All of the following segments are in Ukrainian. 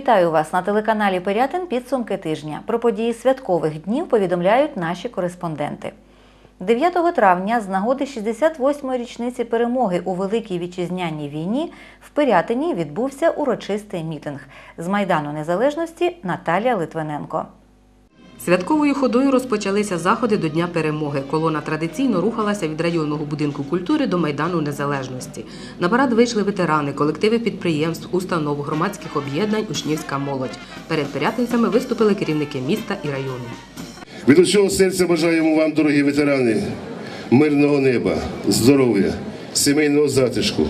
Вітаю вас на телеканалі Пирятин підсумки тижня. Про події святкових днів повідомляють наші кореспонденти. 9 травня з нагоди 68-ї річниці перемоги у Великій вітчизняній війні в Пирятині відбувся урочистий мітинг. З Майдану Незалежності Наталія Литвиненко. Святковою ходою розпочалися заходи до Дня перемоги. Колона традиційно рухалася від районного будинку культури до Майдану Незалежності. На парад вийшли ветерани, колективи підприємств, установ, громадських об'єднань, учнівська молодь. Перед пирятинцями виступили керівники міста і району. Від усього серця бажаємо вам, дорогі ветерани, мирного неба, здоров'я, сімейного затишку,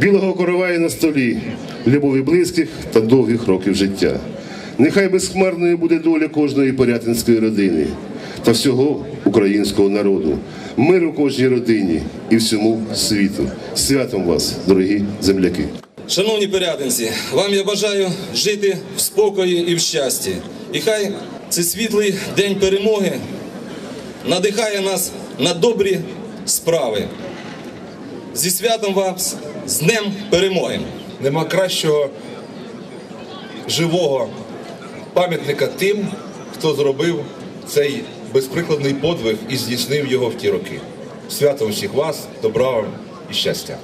білого короваю на столі, любові близьких та довгих років життя. Нехай безхмарною буде доля кожної порятинської родини та всього українського народу, миру кожній родині і всьому світу. Святом вас, дорогі земляки! Шановні порядинці, вам я бажаю жити в спокої і в щасті. І хай цей світлий день перемоги надихає нас на добрі справи. Зі святом вас з Днем перемоги! Нема кращого живого пам'ятника тим, хто зробив цей безприкладний подвиг і здійснив його в ті роки. Святом всіх вас, добра вам і щастя.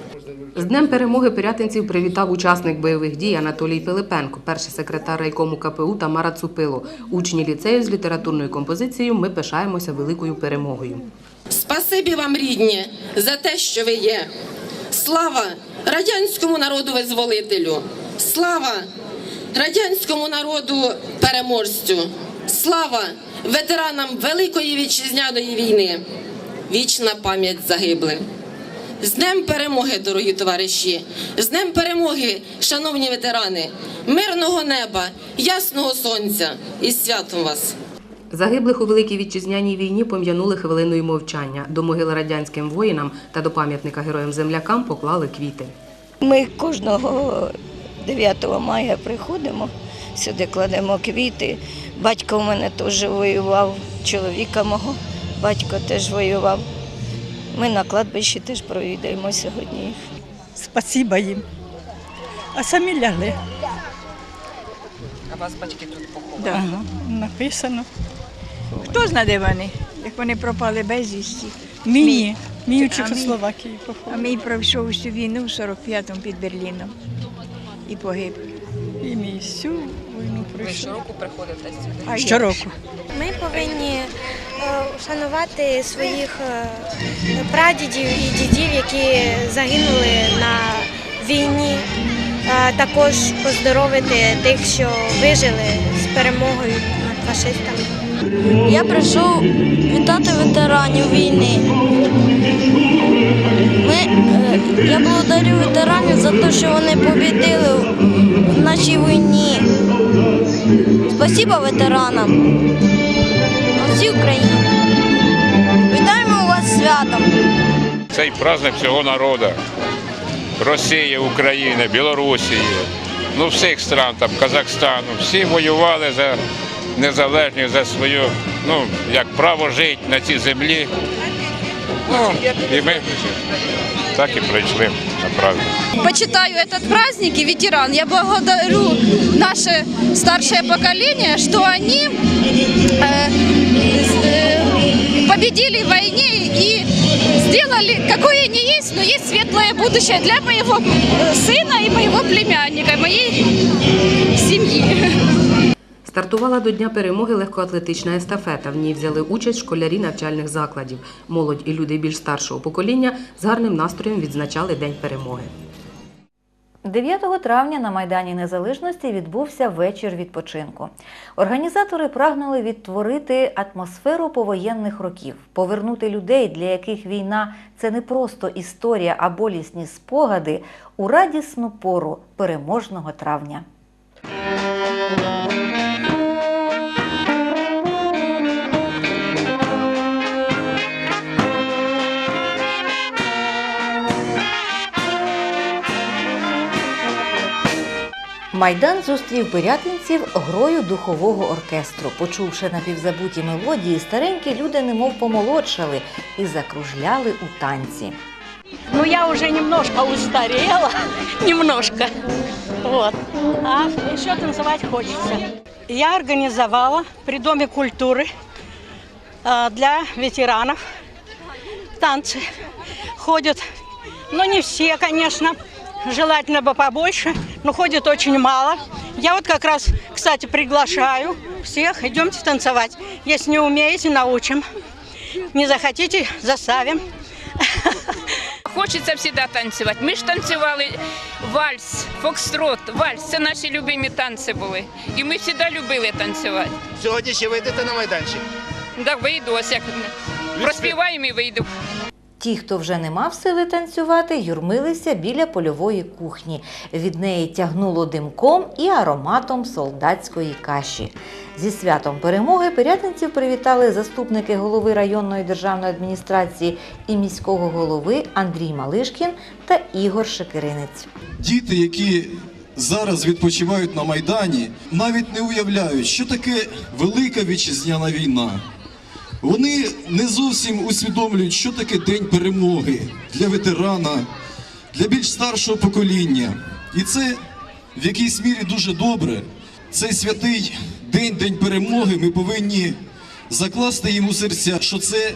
З Днем перемоги пирятинців привітав учасник бойових дій Анатолій Пилипенко, перший секретар райкому КПУ Тамара Цупило. Учні ліцею з літературною композицією Ми пишаємося великою перемогою. Спасибі вам, рідні, за те, що ви є. Слава радянському народу визволителю! Слава радянському народу переможцю! Слава ветеранам Великої вітчизняної війни! Вічна пам'ять загиблих! З Днем перемоги, дорогі товариші! З Днем перемоги, шановні ветерани! Мирного неба, ясного сонця і святом вас! Загиблих у Великій вітчизняній війні пом'янули хвилиною мовчання. До могили радянським воїнам та до пам'ятника героям-землякам поклали квіти. Ми кожного 9 мая приходимо, сюди кладемо квіти. Батько у мене теж воював, чоловіка мого, батько теж воював. Ми на кладбищі теж провідаємо сьогодні їх. Спасіба їм. А самі лягли. А вас батьки тут поховані? Да. Написано. Хто знає, де вони? Як вони пропали безвісті. Мій, мій у Чехословакії А мій пройшов всю війну в 45-му під Берліном і погиб. І мій всю війну пройшов. приходите сюди? А Щороку. Ми повинні е, вшанувати своїх е, прадідів і дідів, які загинули на війні. Е, Також поздоровити тих, що вижили з перемогою над фашистами. Я прийшов вітати ветеранів війни. Я благодарю ветеранів за те, що вони побідили в нашій війні. Спасибо ветеранам на всій Україні. Вітаємо вас святом! Цей праздник всього народу. Росії, України, Білорусі, ну всіх стран, там, Казахстану. Всі воювали за незалежність, за свою, ну, як право жити на цій землі. Ну, і ми так і прийшли на праздник. Почитаю этот праздник и ветеран. Я благодарю наше старшее поколение, что они э, э, победили в войне и сделали, какое не есть, но есть светлое будущее для моего э, сына и моего племянника, моей. Стартувала до Дня перемоги легкоатлетична естафета. В ній взяли участь школярі навчальних закладів. Молодь і люди більш старшого покоління з гарним настроєм відзначали День перемоги. 9 травня на Майдані Незалежності відбувся вечір відпочинку. Організатори прагнули відтворити атмосферу повоєнних років, повернути людей, для яких війна це не просто історія, а болісні спогади у радісну пору переможного травня. Майдан зустрів пирятинців грою духового оркестру. Почувши напівзабуті мелодії, старенькі люди немов помолодшали і закружляли у танці. Ну, я уже немножко устарела, немножко. Вот. А еще танцевать хочется. Я организовала при Доме культуры а, для ветеранов танцы. Ходят, ну не все, конечно, желательно бы побольше, но ходят очень мало. Я вот как раз, кстати, приглашаю всех, идемте танцевать. Если не умеете, научим. Не захотите, заставим. Хочеться завжди танцювати. Ми ж танцювали вальс, фокстрот, вальс. Це наші любимі танці були. І ми завжди любили танцювати. Сьогодні ще вийдете на майданчик. Так вийду, ось як проспіваємо і вийду. Ті, хто вже не мав сили танцювати, юрмилися біля польової кухні. Від неї тягнуло димком і ароматом солдатської каші. Зі святом перемоги пирятинців привітали заступники голови районної державної адміністрації і міського голови Андрій Малишкін та Ігор Шекеринець. Діти, які зараз відпочивають на Майдані, навіть не уявляють, що таке велика вітчизняна війна. Вони не зовсім усвідомлюють, що таке День перемоги для ветерана, для більш старшого покоління. І це в якійсь мірі дуже добре. Цей святий день, День перемоги, ми повинні закласти їм у серця, що це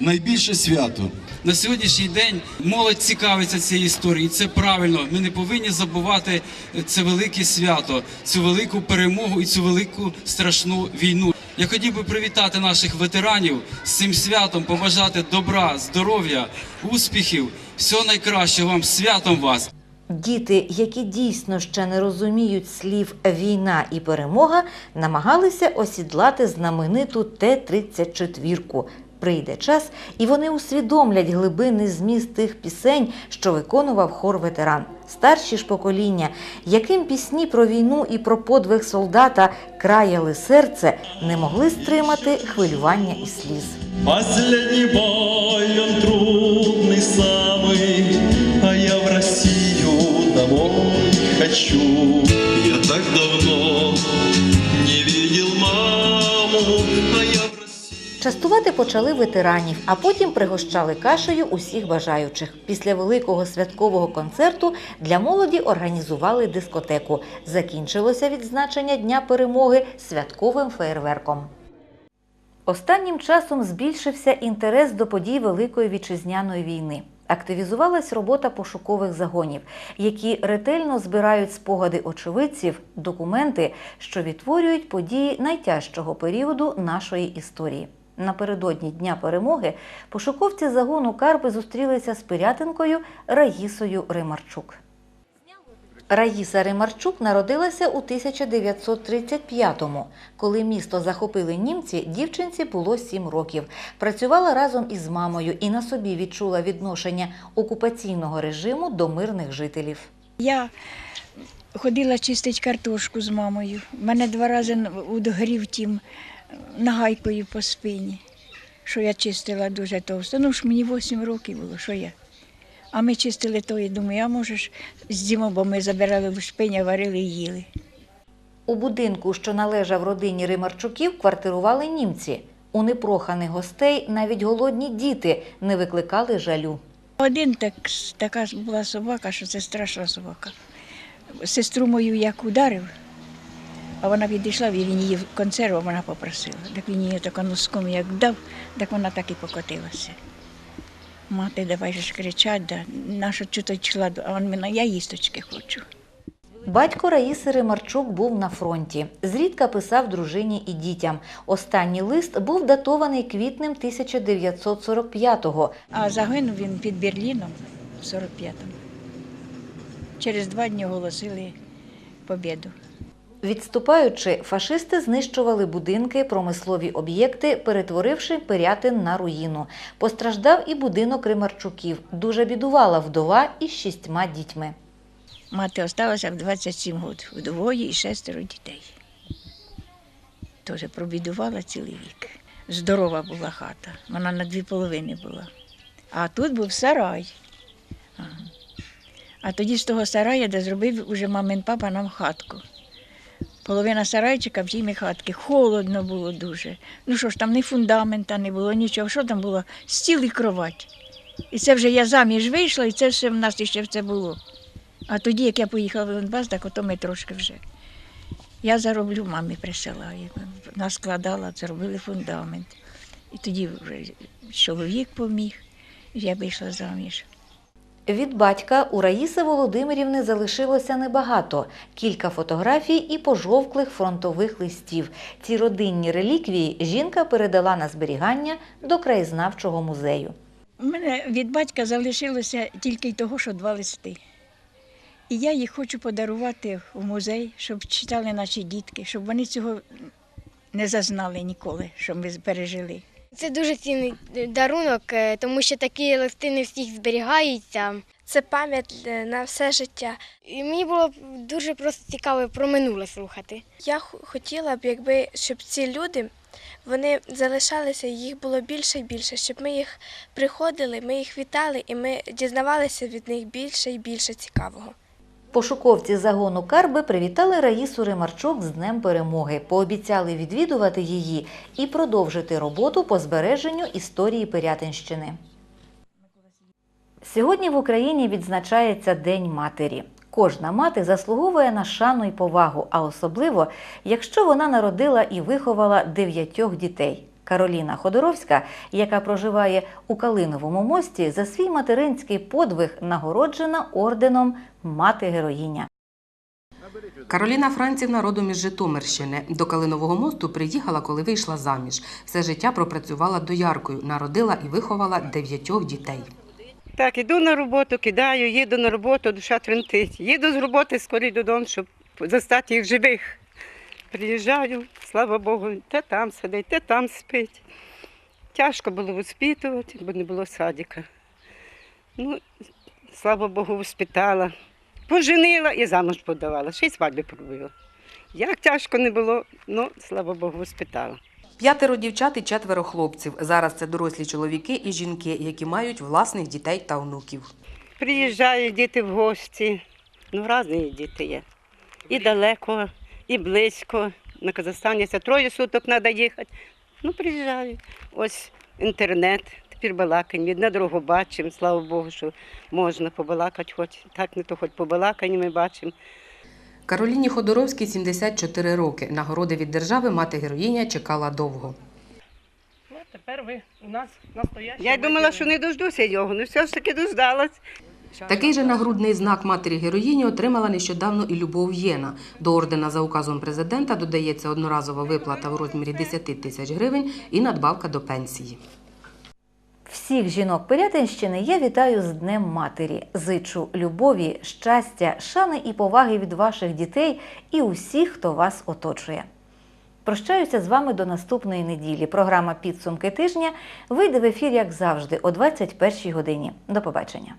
найбільше свято. На сьогоднішній день молодь цікавиться цією історією, і це правильно. Ми не повинні забувати це велике свято, цю велику перемогу і цю велику страшну війну. Я хотів би привітати наших ветеранів з цим святом, побажати добра, здоров'я, успіхів, всього найкращого вам, святом вас. Діти, які дійсно ще не розуміють слів війна і перемога, намагалися осідлати знамениту Т-34. Прийде час, і вони усвідомлять глибинний зміст тих пісень, що виконував хор ветеран. Старші ж покоління, яким пісні про війну і про подвиг солдата краяли серце, не могли стримати хвилювання і сліз. Последний бой, он трудный самый, а я в Россию домой хочу. Частувати почали ветеранів, а потім пригощали кашею усіх бажаючих. Після великого святкового концерту для молоді організували дискотеку. Закінчилося відзначення Дня перемоги святковим феєрверком. Останнім часом збільшився інтерес до подій Великої вітчизняної війни. Активізувалась робота пошукових загонів, які ретельно збирають спогади очевидців, документи, що відтворюють події найтяжчого періоду нашої історії. Напередодні Дня перемоги пошуковці загону Карпи зустрілися з пирятинкою Раїсою Римарчук. Раїса Римарчук народилася у 1935-му. Коли місто захопили німці, дівчинці було 7 років. Працювала разом із мамою і на собі відчула відношення окупаційного режиму до мирних жителів. Я ходила чистити картошку з мамою. Мене два рази удогрів тим нагайкою по спині, що я чистила дуже товсто. Ну ж мені 8 років було, що я. А ми чистили то і думаю, а можеш з'їмо, бо ми забирали в шпиня, варили і їли. У будинку, що належав родині Римарчуків, квартирували німці. У непроханих гостей навіть голодні діти не викликали жалю. Один так, така була собака, що це страшна собака. Сестру мою як ударив, а вона відійшла, він її консерву вона попросила. Так він її так носком як дав, так вона так і покотилася. Мати, давай же ж кричать, да, наша чути чла, а він мене, я їсточки хочу. Батько Раїси Римарчук був на фронті. Зрідка писав дружині і дітям. Останній лист був датований квітнем 1945-го. А загинув він під Берліном в 45-му. Через два дні оголосили побіду. Відступаючи, фашисти знищували будинки, промислові об'єкти, перетворивши Пирятин на руїну. Постраждав і будинок Римарчуків. Дуже бідувала вдова із шістьма дітьми. Мати залишилася в 27 років, вдвоє і шестеро дітей. Теж пробідувала цілий вік. Здорова була хата, вона на дві половини була. А тут був сарай. А тоді з того сарая, де зробив уже мамин папа нам хатку. Половина сарайчика в тій хатки. Холодно було дуже. Ну що ж, там ні фундамента не було, нічого. Що там було? Стіл і кровать. І це вже я заміж вийшла, і це все в нас ще це було. А тоді, як я поїхала в Донбас, так ото ми трошки вже. Я зароблю, мамі присилаю. Вона складала, зробили фундамент. І тоді вже чоловік поміг, і я вийшла заміж. Від батька у Раїси Володимирівни залишилося небагато: кілька фотографій і пожовклих фронтових листів. Ці родинні реліквії жінка передала на зберігання до краєзнавчого музею. У мене від батька залишилося тільки й того, що два листи. І я їх хочу подарувати в музей, щоб читали наші дітки, щоб вони цього не зазнали ніколи, що ми пережили. Це дуже цінний дарунок, е, тому що такі листи не всіх зберігаються. Це пам'ять е, на все життя. І мені було б дуже просто цікаво про минуле слухати. Я хотіла б, якби щоб ці люди вони залишалися, їх було більше і більше, щоб ми їх приходили, ми їх вітали, і ми дізнавалися від них більше і більше цікавого. Пошуковці загону Карби привітали Раїсу Римарчук з Днем Перемоги, пообіцяли відвідувати її і продовжити роботу по збереженню історії Пирятинщини. Сьогодні в Україні відзначається День матері. Кожна мати заслуговує на шану і повагу, а особливо, якщо вона народила і виховала дев'ятьох дітей. Кароліна Ходоровська, яка проживає у Калиновому мості, за свій материнський подвиг нагороджена орденом Мати героїня. Кароліна Францівна родом із Житомирщини. До Калинового мосту приїхала, коли вийшла заміж. Все життя пропрацювала дояркою, народила і виховала дев'ятьох дітей. Так, іду на роботу, кидаю, їду на роботу, душа тремтить. Їду з роботи скорі додому, щоб застати їх живих. Приїжджаю, слава Богу, те там сидить, те там спить. Тяжко було воспитувати, бо не було садика. Ну, слава Богу, воспитала. Поженила і замуж подавала, ще й свадьби пробила. Як тяжко не було, ну, слава Богу, воспитала. П'ятеро дівчат і четверо хлопців. Зараз це дорослі чоловіки і жінки, які мають власних дітей та онуків. Приїжджають діти в гості. Ну, різні діти є. І далеко, і близько. На Казахстані це троє суток треба їхати. Ну, приїжджають. Ось інтернет. Тепер балакаємо. Одне другого бачимо. Слава Богу, що можна побалакати, хоч так не то, хоч побалакаємо, ми бачимо. Кароліні Ходоровській 74 роки. Нагороди від держави мати героїня чекала довго. Ну, тепер ви у нас настоящі. Я думала, що не дождуся його, ну все ж таки дождалась. Такий же нагрудний знак матері героїні отримала нещодавно і Любов Єна. До ордена за указом президента додається одноразова виплата в розмірі 10 тисяч гривень і надбавка до пенсії. Всіх жінок Пирятинщини я вітаю з Днем Матері. Зичу любові, щастя, шани і поваги від ваших дітей і усіх, хто вас оточує. Прощаюся з вами до наступної неділі. Програма Підсумки тижня вийде в ефір, як завжди, о 21 годині. До побачення.